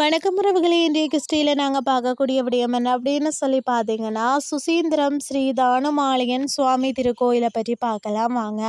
வணக்கம் உறவுகளே இன்றைய கிறிஸ்டியில் நாங்கள் பார்க்கக்கூடிய விடயம் என்ன அப்படின்னு சொல்லி பார்த்தீங்கன்னா சுசீந்திரம் ஸ்ரீ தானுமாலயன் சுவாமி திருக்கோயிலை பற்றி பார்க்கலாம் வாங்க.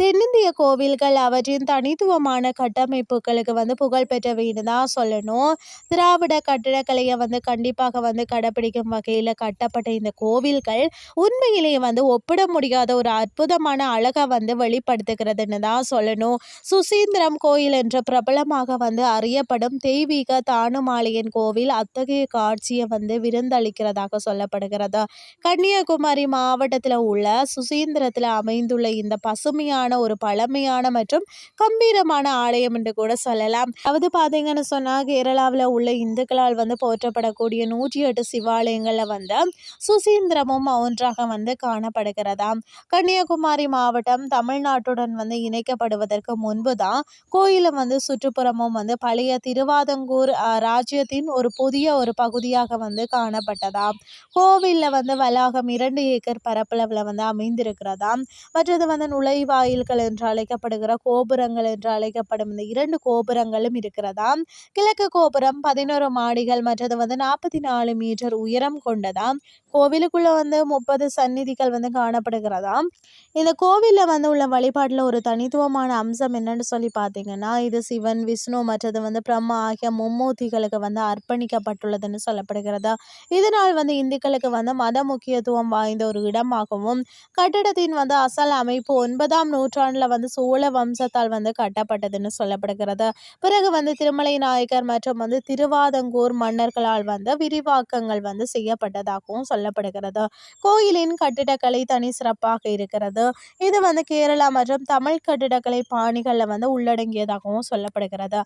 தென்னிந்திய கோவில்கள் அவற்றின் தனித்துவமான கட்டமைப்புகளுக்கு வந்து புகழ்பெற்ற வீடு தான் சொல்லணும். திராவிட கட்டிடக்கலையை வந்து கண்டிப்பாக வந்து கடைப்பிடிக்கும் வகையில் கட்டப்பட்ட இந்த கோவில்கள் உண்மையிலேயே வந்து ஒப்பிட முடியாத ஒரு அற்புதமான அழகை வந்து வெளிப்படுத்துகிறதுன்னு தான் சொல்லணும். சுசீந்திரம் கோயில் என்ற பிரபலமாக வந்து அறியப்படும் தெய்வீக தானும் தானுமாலையன் கோவில் அத்தகைய காட்சியை வந்து விருந்தளிக்கிறதாக சொல்லப்படுகிறது? கன்னியாகுமரி மாவட்டத்தில் உள்ள சுசீந்திரத்தில் அமைந்துள்ள இந்த பசுமையான ஒரு பழமையான மற்றும் கம்பீரமான ஆலயம் என்று கூட சொல்லலாம். அதாவது பார்த்தீங்கன்னு சொன்னால் கேரளாவில் உள்ள இந்துக்களால் வந்து போற்றப்படக்கூடிய நூற்றி எட்டு சிவாலயங்களில் வந்து சுசீந்திரமும் ஒன்றாக வந்து காணப்படுகிறதாம் கன்னியாகுமரி மாவட்டம் தமிழ்நாட்டுடன் வந்து இணைக்கப்படுவதற்கு முன்பு தான் கோயிலை வந்து சுற்றுப்புறமும் வந்து பழைய திருவாதங்கூர் ராஜ்யத்தின் ஒரு புதிய ஒரு பகுதியாக வந்து காணப்பட்டதாம். கோவிலில் வந்து வளாகம் இரண்டு ஏக்கர் பரப்பளவில் வந்து அமைந்திருக்கிறதாம். மற்றது வந்து நுழைவாயில்கள் என்று அழைக்கப்படுகிற கோபுரங்கள் என்று அழைக்கப்படும் இந்த இரண்டு கோபுரங்களும் இருக்கிறதாம். கிழக்கு கோபுரம் பதினோரு மாடிகள் மற்றது வந்து நாற்பத்தி நாலு மீட்டர் உயரம் கொண்டதாம். கோவிலுக்குள்ள வந்து முப்பது சந்நிதிகள் வந்து காணப்படுகிறதாம். இந்த கோவிலில் வந்து உள்ள வழிபாட்டில் ஒரு தனித்துவமான அம்சம் என்னன்னு சொல்லி பார்த்தீங்கன்னா இது சிவன் விஷ்ணு மற்றது வந்து பிரம்மா ஆகிய மும்மூர்த்திகள் இந்துக்களுக்கு வந்து அர்ப்பணிக்கப்பட்டுள்ளதுன்னு சொல்லப்படுகிறது? இதனால் வந்து இந்துக்களுக்கு வந்து மத முக்கியத்துவம் வாய்ந்த ஒரு இடமாகவும் கட்டிடத்தின் வந்து அசல் அமைப்பு ஒன்பதாம் நூற்றாண்டில் வந்து சோழ வம்சத்தால் வந்து கட்டப்பட்டதுன்னு சொல்லப்படுகிறது? பிறகு வந்து திருமலை நாயக்கர் மற்றும் வந்து திருவாதங்கூர் மன்னர்களால் வந்து விரிவாக்கங்கள் வந்து செய்யப்பட்டதாகவும் சொல்லப்படுகிறது? கோயிலின் கட்டிடக்கலை தனி சிறப்பாக இருக்கிறது. இது வந்து கேரளா மற்றும் தமிழ் கட்டிடக்கலை பாணிகளில் வந்து உள்ளடங்கியதாகவும் சொல்லப்படுகிறது?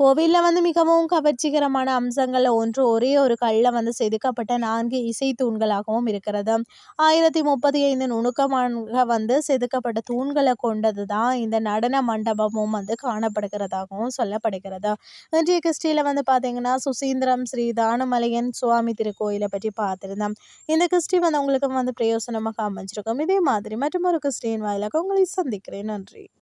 கோவிலில் வந்து மிகவும் கவர்ச்சிகரமான அம்சங்களில் ஒன்று ஒரே ஒரு கல்லில் வந்து செதுக்கப்பட்ட நான்கு இசை தூண்களாகவும் இருக்கிறது. ஆயிரத்தி முப்பத்தி ஐந்து நுணுக்கமாக வந்து செதுக்கப்பட்ட தூண்களை கொண்டது தான் இந்த நடன மண்டபமும் வந்து காணப்படுகிறதாகவும் சொல்லப்படுகிறது. இன்றைய கிறிஸ்டியில் வந்து பார்த்தீங்கன்னா சுசீந்திரம் ஸ்ரீ தானமலையன் சுவாமி திருக்கோயிலை பற்றி பார்த்துருந்தோம். இந்த கிறிஸ்டி வந்து உங்களுக்கு வந்து பிரயோசனமாக அமைஞ்சிருக்கும். இதே மாதிரி மற்றும் ஒரு கிறிஸ்டின் வாயிலாக உங்களை சந்திக்கிறேன். நன்றி.